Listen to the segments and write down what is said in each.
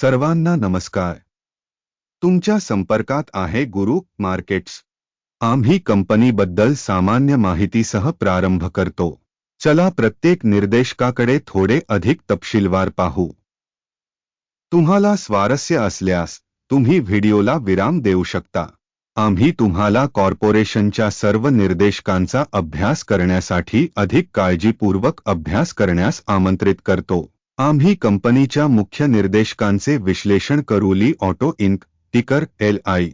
सर्वांना नमस्कार. तुमच्या संपर्कात आहे गुरु मार्केट्स. आम्ही कंपनीबद्दल सामान्य माहितीसह प्रारंभ करतो. चला प्रत्येक निर्देशकाकडे थोडे अधिक तपशीलवार पाहू. तुम्हाला स्वारस्य असल्यास तुम्ही व्हिडिओला विराम देऊ शकता. आम्ही तुम्हाला कॉर्पोरेशनच्या सर्व निर्देशकांचा अभ्यास करण्यासाठी अधिक काळजीपूर्वक अभ्यास करण्यास आमंत्रित करतो. आम्ही कंपनीच्या मुख्य निर्देशकांचे विश्लेषण करू Li Auto Inc ticker L I.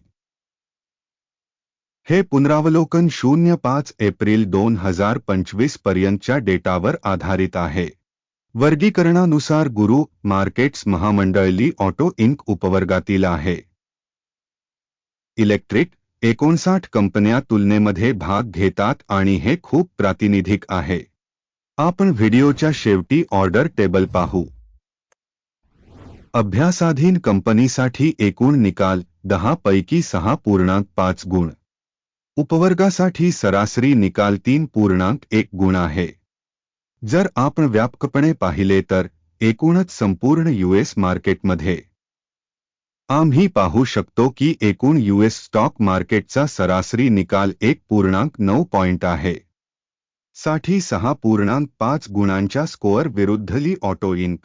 हे पुनरावलोकन शून्य पाच एप्रिल दोन हजार पंचवीस पर्यंतच्या डेटावर आधारित आहे. वर्गीकरणानुसार गुरु मार्केट्स महामंडळ ली ऑटो इंक उपवर्गातील आहे. इलेक्ट्रिक एकोणसाठ कंपन्या तुलनेमध्ये भाग घेतात आणि हे खूप प्रातिनिधिक आहे. आपण व्हिडिओच्या शेवटी ऑर्डर टेबल पाहू. अभ्यासाधीन कंपनीसाठी एकूण निकाल दहा पैकी सहा पूर्णांक पाच गुण. उपवर्गासाठी सरासरी निकाल तीन पूर्णांक एक गुण आहे. जर आपण व्यापकपणे पाहिले तर एकूणच संपूर्ण यूएस मार्केटमध्ये. आम्ही पाहू शकतो की एकूण यूएस स्टॉक मार्केटचा सरासरी निकाल एक पूर्णांक नऊ पॉइंट आहे. साठी सहा पूर्णांक पाच गुणांच्या स्कोअर विरुद्ध ली ऑटो इंक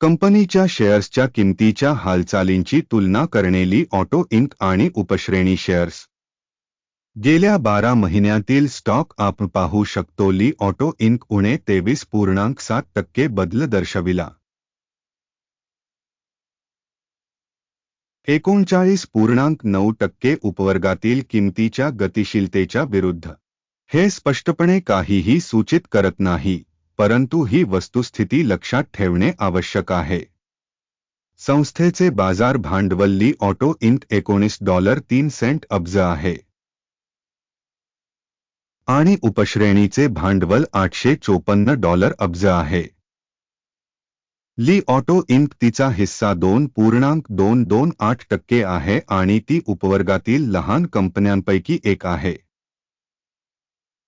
कंपनीच्या शेअर्सच्या किमतीच्या हालचालींची तुलना करणे ली ऑटो इंक आणि उपश्रेणी शेअर्स. गेल्या बारा महिन्यातील स्टॉक आपण पाहू शकतो ली ऑटो इंक उणे तेवीस पूर्णांक सात टक्के बदल दर्शविला. एकोणचाळीस पूर्णांक नऊ टक्के उपवर्गातील किमतीच्या गतिशीलतेच्या विरुद्ध. हे स्पष्टपणे काहीही सूचित करत नाही परंतु ही वस्तुस्थिती लक्षात ठेवणे आवश्यक आहे. संस्थेचे बाजार भांडवल ऑटो इंट एकोणीस डॉलर तीन सेंट अब्ज आहे. आणि उपश्रेणीचे भांडवल आठशे चोपन्न डॉलर अब्ज आहे. ली ऑटो इंक तिचा हिस्सा दोन पूर्णांक दोन दोन आठ टक्के आहे आणि ती उपवर्गातील लहान कंपन्यांपैकी एक आहे.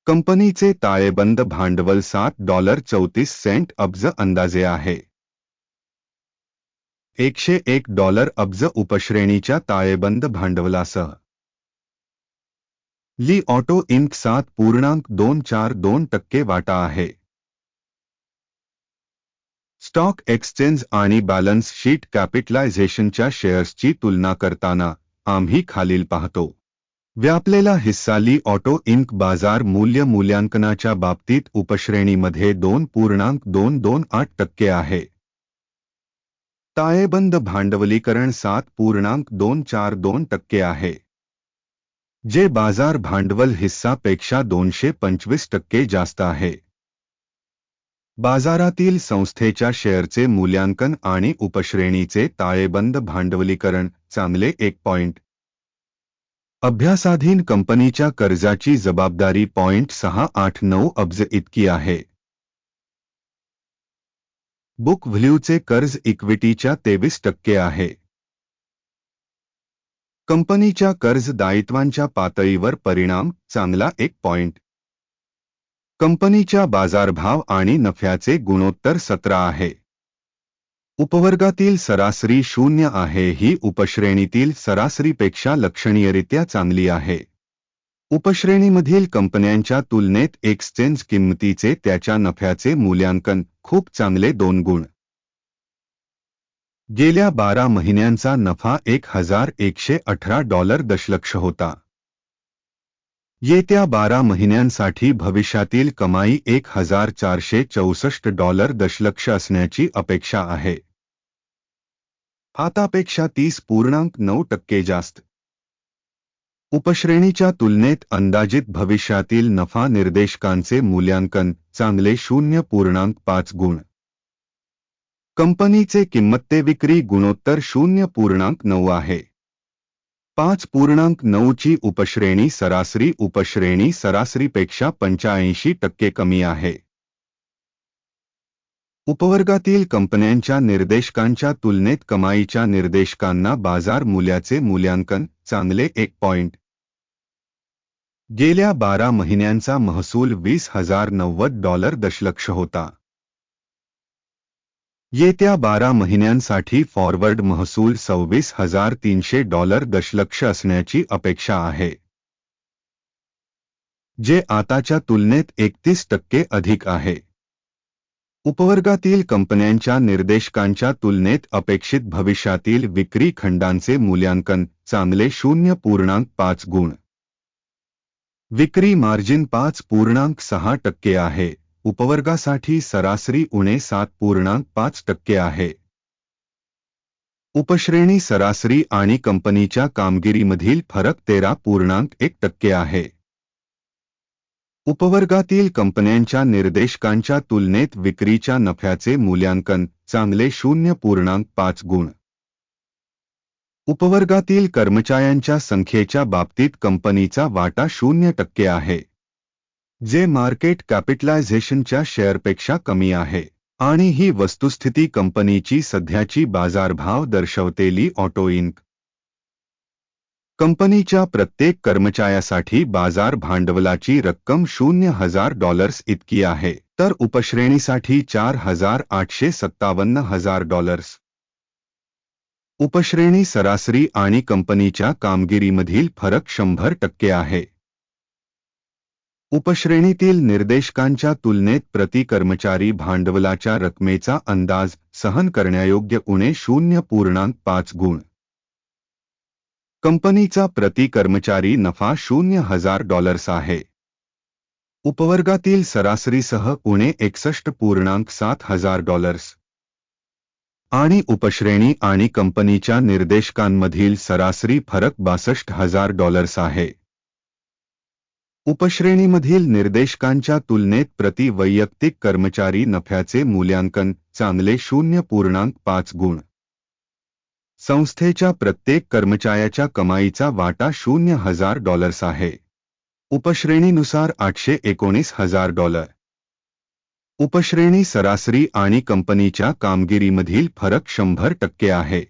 कंपनीचे ताळेबंद भांडवल सात डॉलर चौतीस सेंट अब्ज अंदाजे आहे. एकशे एक डॉलर अब्ज उपश्रेणीच्या ताळेबंद भांडवलासह. ली ऑटो इंक सात पूर्णांक दोन चार दोन टक्के वाटा आहे. स्टॉक एक्सचेंज आणि बॅलन्स शीट कॅपिटलायझेशनच्या शेअर्सची तुलना करताना आम्ही खालील पाहतो. व्यापलेला हिस्साली ऑटो इंक बाजार मूल्य मूल्यांकनाच्या बाबतीत उपश्रेणीमध्ये दोन पूर्णांक दोन दोन आठ टक्के आहे. ताळेबंद भांडवलीकरण सात पूर्णांक दोन चार दोन टक्के आहे. जे बाजार भांडवल हिस्सापेक्षा दोनशे पंचवीस टक्के जास्त आहे. बाजारातील संस्थेच्या शेअरचे मूल्यांकन आणि उपश्रेणीचे ताळेबंद भांडवलीकरण चांगले एक पॉइंट. अभ्यासाधीन कंपनीच्या कर्जाची जबाबदारी पॉइंट सहा आठ नऊ अब्ज इतकी आहे. बुक व्हॅल्यूचे कर्ज इक्विटीच्या तेवीस टक्के आहे. कंपनीच्या कर्ज दायित्वांच्या पातळीवर परिणाम चांगला एक पॉइंट. कंपनीच्या बाजारभाव आणि नफ्याचे गुणोत्तर सतरा आहे. उपवर्गातील सरासरी शून्य आहे ही उपश्रेणीतील सरासरीपेक्षा लक्षणीयरित्या चांगली आहे. उपश्रेणीमधील कंपन्यांच्या तुलनेत एक्सचेंज किंमतीचे त्याच्या नफ्याचे मूल्यांकन खूप चांगले दोन गुण. गेल्या बारा महिन्यांचा नफा एक हजार एकशे अठरा डॉलर दशलक्ष होता. येत्या बारा महिन्यांसाठी भविष्यातील कमाई एक हजार चारशे चौसष्ट डॉलर दशलक्ष असण्याची अपेक्षा आहे. आतापेक्षा तीस पूर्णांक नऊ टक्के जास्त. उपश्रेणीच्या तुलनेत अंदाजित भविष्यातील नफा निर्देशकांचे मूल्यांकन चांगले शून्य पूर्णांक पाच गुण. कंपनीचे किंमत्ते विक्री गुणोत्तर शून्य पूर्णांक नऊ आहे. पाच पूर्णांक नऊची उपश्रेणी सरासरी उपश्रेणी सरासरीपेक्षा पंच्याऐंशी टक्के कमी आहे. उपवर्गातील कंपन्यांच्या निर्देशकांच्या तुलनेत कमाईच्या निर्देशकांना बाजार मूल्याचे मूल्यांकन चांगले एक पॉइंट गेल्या बारा महिन्यांचा महसूल वीस हजार नव्वद डॉलर दशलक्ष होता. येत्या बारा महिन्यांसाठी फॉरवर्ड महसूल सव्वीस हजार तीनशे डॉलर दशलक्ष असण्याची अपेक्षा आहे. जे आताच्या तुलनेत एकतीस टक्के अधिक आहे. उपवर्गातील कंपन्यांच्या निर्देशकांच्या तुलनेत अपेक्षित भविष्यातील विक्री खंडांचे मूल्यांकन चांगले शून्य पूर्णांक पाच गुण. विक्री मार्जिन पाच पूर्णांक सहा टक्के आहे. उपवर्गासाठी सरासरी उणे सात पूर्णांक पाच टक्के आहे. उपश्रेणी सरासरी आणि कंपनीच्या कामगिरीमधील फरक तेरा पूर्णांक एक टक्के आहे. उपवर्गातील कंपन्यांच्या निर्देशकांच्या तुलनेत विक्रीच्या नफ्याचे मूल्यांकन चांगले शून्य पूर्णांक पाच गुण. उपवर्गातील कर्मचाऱ्यांच्या संख्येच्या बाबतीत कंपनीचा वाटा शून्य टक्के आहे जे मार्केट कॅपिटलायझेशनच्या शेअरपेक्षा कमी आहे आणि ही वस्तुस्थिती कंपनीची सध्याची बाजारभाव दर्शवतेली ऑटो इंक. कंपनीच्या प्रत्येक कर्मचाऱ्यासाठी बाजार भांडवलाची रक्कम शून्य हजार डॉलर्स इतकी आहे तर उपश्रेणीसाठी चार हजार आठशे सत्तावन्न हजार डॉलर्स. उपश्रेणी सरासरी आणि कंपनीच्या कामगिरीमधील फरक शंभर टक्के आहे. उपश्रेणीतील निर्देशकांच्या तुलनेत प्रति कर्मचारी भांडवलाच्या रकमेचा अंदाज सहन करण्यायोग्य उणे शून्य पूर्णांक पाच गुण. कंपनीचा प्रति कर्मचारी नफा शून्य हजार डॉलर्स आहे. उपवर्गातील सरासरीसह उणे एकसष्ट पूर्णांक सात हजार डॉलर्स. आणि उपश्रेणी आणि कंपनीच्या निर्देशकांमधील सरासरी फरक बासष्ट हजार डॉलर्स आहे. उपश्रेणीमधील निर्देशकांच्या तुलनेत प्रति वैयक्तिक कर्मचारी नफ्याचे मूल्यांकन चांगले शून्य पूर्णांक पाच गुण. संस्थेच्या प्रत्येक कर्मचाऱ्याच्या कमाईचा वाटा शून्य हजार डॉलर्स आहे. उपश्रेणीनुसार आठशे एकोणीस हजार डॉलर. उपश्रेणी सरासरी आणि कंपनीच्या कामगिरीमधील फरक शंभर टक्के आहे.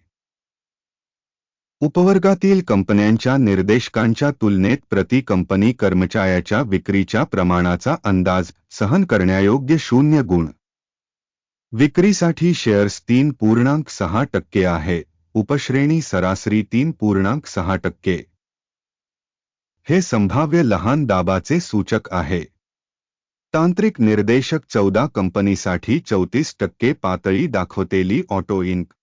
उपवर्गातील कंपन्यांच्या निर्देशकांच्या तुलनेत प्रति कंपनी कर्मचाऱ्याच्या विक्रीच्या प्रमाणाचा अंदाज सहन करण्यायोग्य शून्य गुण. विक्रीसाठी शेअर्स तीन पूर्णांक सहा टक्के आहे. उपश्रेणी सरासरी तीन पूर्णांक सहा टक्के. हे संभाव्य लहान दाबाचे सूचक आहे. तांत्रिक निर्देशक चौदा कंपनीसाठी चौतीस टक्के पातळी दाखवतेली ऑटो इंक.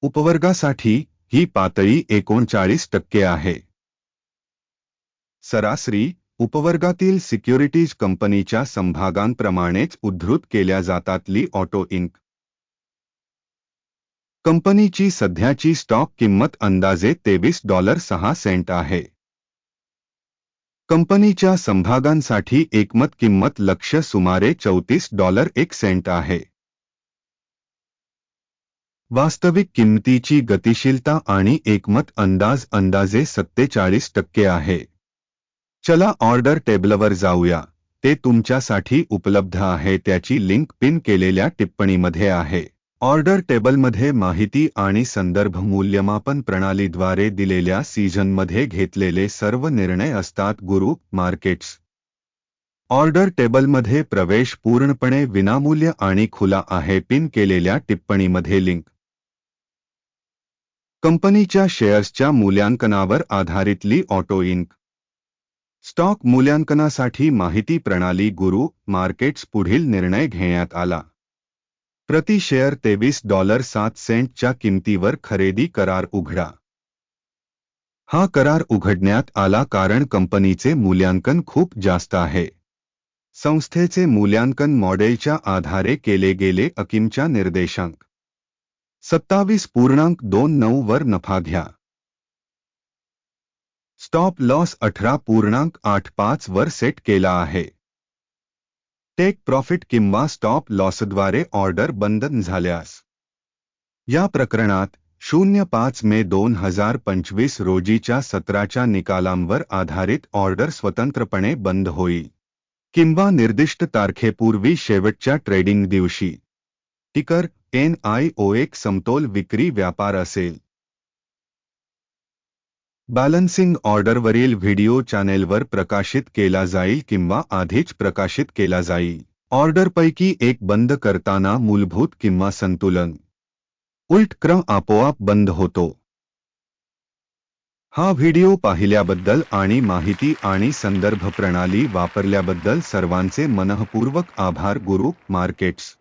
उपवर्गासाठी ही पातळी एकोणचाळीस टक्के आहे. सरासरी उपवर्गातील सिक्युरिटीज कंपनीच्या संभागांप्रमाणेच उद्धृत केल्या जातातली ऑटो इंक. कंपनीची सध्याची स्टॉक किंमत अंदाजे तेवीस डॉलर सहा सेंट आहे. कंपनीच्या संभागांसाठी एकमत किंमत लक्ष सुमारे चौतीस डॉलर एक सेंट आहे. वास्तविक किंमतीची गतिशीलता आणि एकमत अंदाज अंदाजे सत्तेचाळीस टक्के आहे. चला ऑर्डर टेबलवर जाऊया. ते तुमच्यासाठी उपलब्ध आहे त्याची लिंक पिन केलेल्या टिप्पणीमध्ये आहे. ऑर्डर टेबलमध्ये माहिती आणि संदर्भ मूल्यमापन प्रणालीद्वारे दिलेल्या सीझनमध्ये घेतलेले सर्व निर्णय असतात गुरु. मार्केट्स. ऑर्डर टेबलमध्ये प्रवेश पूर्णपणे विनामूल्य आणि खुला आहे पिन केलेल्या टिप्पणीमध्ये लिंक. कंपनीच्या शेअर्सच्या मूल्यांकनावर आधारितली ऑटो इंक. स्टॉक मूल्यांकनासाठी माहिती प्रणाली गुरु. मार्केट्स पुढील निर्णय घेण्यात आला. प्रति शेअर तेवीस डॉलर सात सेंटच्या किमतीवर खरेदी करार उघडा. हा करार उघडण्यात आला कारण कंपनीचे मूल्यांकन खूप जास्त आहे. संस्थेचे मूल्यांकन मॉडेलच्या आधारे केले गेले अकिमच्या निर्देशांक. सत्तावीस पूर्णांक दोन नऊ वर नफा घ्या. स्टॉप लॉस अठरा पूर्णांक आठ पाच वर सेट केला आहे. टेक प्रॉफिट किंवा स्टॉप लॉसद्वारे ऑर्डर बंद झाल्यास. या प्रकरणात शून्य पाच मे दोन हजार पंचवीस रोजीच्या सत्राच्या निकालांवर आधारित ऑर्डर स्वतंत्रपणे बंद होईल. किंवा निर्दिष्ट तारखेपूर्वी शेवटच्या ट्रेडिंग दिवशी. टिकर एन आय ओ एक समतोल विक्री व्यापार असेल. बॅलन्सिंग ऑर्डरवरील व्हिडिओ चॅनेलवर प्रकाशित केला जाईल किंवा आधीच प्रकाशित केला जाईल. ऑर्डरपैकी एक बंद करताना मूलभूत किंवा संतुलन. उलट क्रम आपोआप बंद होतो. हा व्हिडिओ पाहिल्याबद्दल आणि माहिती आणि संदर्भ प्रणाली वापरल्याबद्दल सर्वांचे मनःपूर्वक आभार गुरु मार्केट्स.